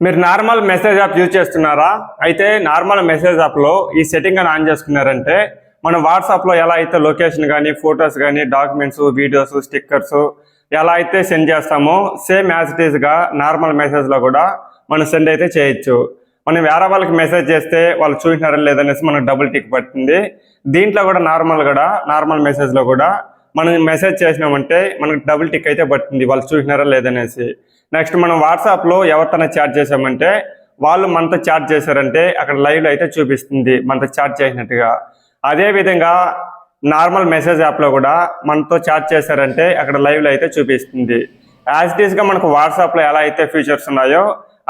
మీరు normal message app use చేస్తున్నారా? అయితే నార్మల్ మెసేజ్ యాప్లో ఈ సెట్టింగ్ అని ఆన్ చేసుకున్నారంటే మనం వాట్సాప్లో ఎలా అయితే లొకేషన్ కానీ ఫొటోస్ కానీ డాక్యుమెంట్స్ వీడియోస్ స్టిక్కర్స్ ఎలా అయితే సెండ్ చేస్తామో సేమ్ యాజ్ ఇట్ ఈస్గా నార్మల్ మెసేజ్లో కూడా మనం సెండ్ అయితే చేయొచ్చు. మనం వేరే వాళ్ళకి మెసేజ్ చేస్తే వాళ్ళు చూసినారా లేదనేసి మనకు డబుల్ టిక్ పడుతుంది దీంట్లో కూడా నార్మల్ కూడా నార్మల్ మెసేజ్లో కూడా మనం మెసేజ్ చేసినామంటే మనకు డబుల్ టిక్ అయితే పడుతుంది వాళ్ళు చూసినారా లేదనేసి నెక్స్ట్ మనం వాట్సాప్లో ఎవరితోనే చాట్ చేసామంటే వాళ్ళు మనతో చాట్ చేశారంటే అక్కడ లైవ్లో అయితే చూపిస్తుంది మనతో చాట్ చేసినట్టుగా. అదేవిధంగా నార్మల్ మెసేజ్ యాప్లో కూడా మనతో చాట్ చేశారంటే అక్కడ లైవ్లో అయితే చూపిస్తుంది. యాజ్ ఇట్ ఈస్గా మనకు వాట్సాప్లో ఎలా అయితే ఫీచర్స్ ఉన్నాయో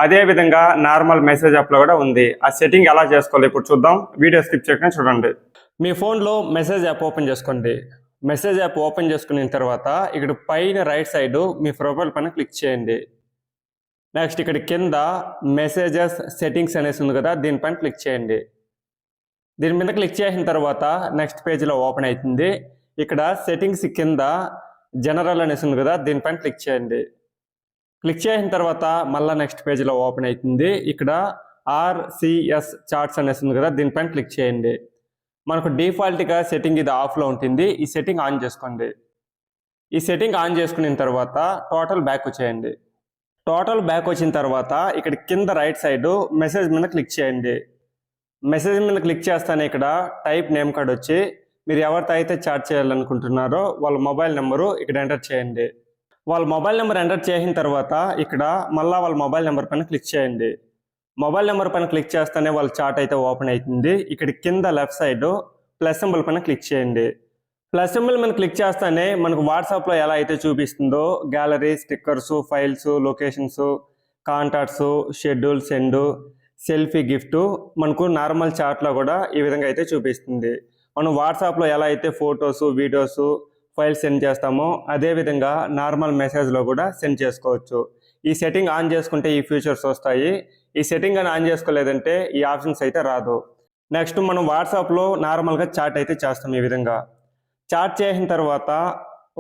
అదే విధంగా నార్మల్ మెసేజ్ యాప్లో కూడా ఉంది. ఆ సెట్టింగ్ ఎలా చేసుకోవాలి ఇప్పుడు చూద్దాం. వీడియో స్కిప్ చేయకుండా చూడండి. మీ ఫోన్లో మెసేజ్ యాప్ ఓపెన్ చేసుకోండి. మెసేజ్ యాప్ ఓపెన్ చేసుకున్న తర్వాత ఇక్కడ పైన రైట్ సైడ్ మీ ప్రొఫైల్ పైన క్లిక్ చేయండి. నెక్స్ట్ ఇక్కడ కింద మెసేజెస్ సెట్టింగ్స్ అనేసి ఉంది కదా దీనిపైన క్లిక్ చేయండి. దీని మీద క్లిక్ చేసిన తర్వాత నెక్స్ట్ పేజ్లో ఓపెన్ అవుతుంది. ఇక్కడ సెట్టింగ్స్ కింద జనరల్ అనేసి ఉంది కదా దీనిపైన క్లిక్ చేయండి. క్లిక్ చేసిన తర్వాత మళ్ళీ నెక్స్ట్ పేజ్లో ఓపెన్ అవుతుంది. ఇక్కడ ఆర్సిఎస్ చార్ట్స్ అనేసి ఉంది కదా దీనిపైన క్లిక్ చేయండి. మనకు డిఫాల్ట్గా సెట్టింగ్ ఇది ఆఫ్లో ఉంటుంది. ఈ సెట్టింగ్ ఆన్ చేసుకోండి. ఈ సెట్టింగ్ ఆన్ చేసుకున్న తర్వాత టోటల్ బ్యాక్ వచ్చేయండి. టోటల్ బ్యాక్ వచ్చిన తర్వాత ఇక్కడ కింద రైట్ సైడ్ మెసేజ్ మీద క్లిక్ చేయండి. మెసేజ్ మీద క్లిక్ చేస్తాను ఇక్కడ టైప్ నేమ్ కార్డ్ వచ్చి మీరు ఎవరితో అయితే చాట్ చేయాలనుకుంటున్నారో వాళ్ళ మొబైల్ నెంబరు ఇక్కడ ఎంటర్ చేయండి. వాళ్ళ మొబైల్ నెంబర్ ఎంటర్ చేసిన తర్వాత ఇక్కడ మళ్ళీ వాళ్ళ మొబైల్ నెంబర్ పైన క్లిక్ చేయండి. మొబైల్ నెంబర్ పైన క్లిక్ చేస్తేనే వాళ్ళ చాట్ అయితే ఓపెన్ అవుతుంది ఇక్కడ కింద లెఫ్ట్ సైడ్ ప్లస్ సింబల్ పైన క్లిక్ చేయండి. ప్లస్ సింబల్ మీద క్లిక్ చేస్తానే మనకు వాట్సాప్లో ఎలా అయితే చూపిస్తుందో gallery stickers files locations contacts schedule send selfie gift మనకు నార్మల్ చాట్లో కూడా ఈ విధంగా అయితే చూపిస్తుంది. మనం వాట్సాప్లో ఎలా అయితే ఫొటోస్ వీడియోస్ ఫైల్స్ సెండ్ చేస్తామో అదే విధంగా నార్మల్ మెసేజ్లో కూడా సెండ్ చేసుకోవచ్చు. ఈ సెట్టింగ్ ఆన్ చేసుకుంటే ఈ ఫీచర్స్ వస్తాయి. ఈ సెట్టింగ్ అని ఆన్ చేసుకోలేదంటే ఈ ఆప్షన్స్ అయితే రాదు. నెక్స్ట్ మనం వాట్సాప్లో నార్మల్గా చాట్ అయితే చేస్తాం ఈ విధంగా. చాట్ చేసిన తర్వాత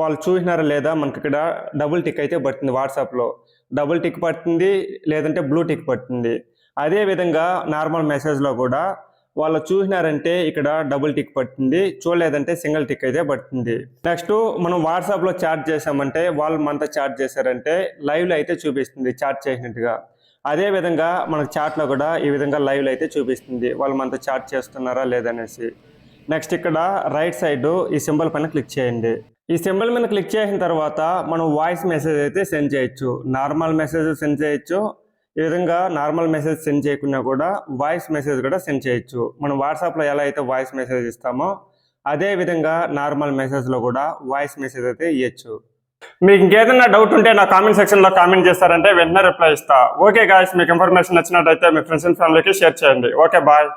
వాళ్ళు చూసినారా లేదా? మనకి ఇక్కడ డబుల్ టిక్ అయితే పడుతుంది వాట్సాప్లో డబుల్ టిక్ పడుతుంది లేదంటే బ్లూ టిక్ పడుతుంది. అదే విధంగా నార్మల్ మెసేజ్లో కూడా వాళ్ళు చూసినారంటే ఇక్కడ డబుల్ టిక్ పడుతుంది చూడలేదంటే సింగిల్ టిక్ అయితే పడుతుంది నెక్స్ట్ మనం వాట్సాప్లో చాట్ చేసామంటే వాళ్ళు మనతో చాట్ చేశారంటే లైవ్లో అయితే చూపిస్తుంది చాట్ చేసినట్టుగా. అదే విధంగా మనకు చాట్లో కూడా ఈ విధంగా లైవ్లో అయితే చూపిస్తుంది వాళ్ళు మనతో చాట్ చేస్తున్నారా లేదనేసి. నెక్స్ట్ ఇక్కడ రైట్ సైడ్ ఈ సింబల్ పైన క్లిక్ చేయండి. ఈ సింబల్ మీద క్లిక్ చేసిన తర్వాత మనం వాయిస్ మెసేజ్ అయితే సెండ్ చేయొచ్చు. నార్మల్ మెసేజ్ సెండ్ చేయొచ్చు. ఈ విధంగా నార్మల్ మెసేజ్ సెండ్ చేయకుండా కూడా వాయిస్ మెసేజ్ కూడా సెండ్ చేయొచ్చు. మనం వాట్సాప్లో ఎలా అయితే వాయిస్ మెసేజ్ ఇస్తామో అదే విధంగా నార్మల్ మెసేజ్లో కూడా వాయిస్ మెసేజ్ అయితే ఇవ్వచ్చు మీకు ఇంకేదైనా డౌట్ ఉంటే నా కామెంట్ సెక్షన్లో కామెంట్ చేస్తారంటే వెంటనే రిప్లై ఇస్తా. ఓకే గాయస్ మీకు ఇన్ఫర్మేషన్ నచ్చినట్టయితే మీ ఫ్రెండ్స్ అండ్ ఫ్యామిలీకి షేర్ చేయండి. Okay bye.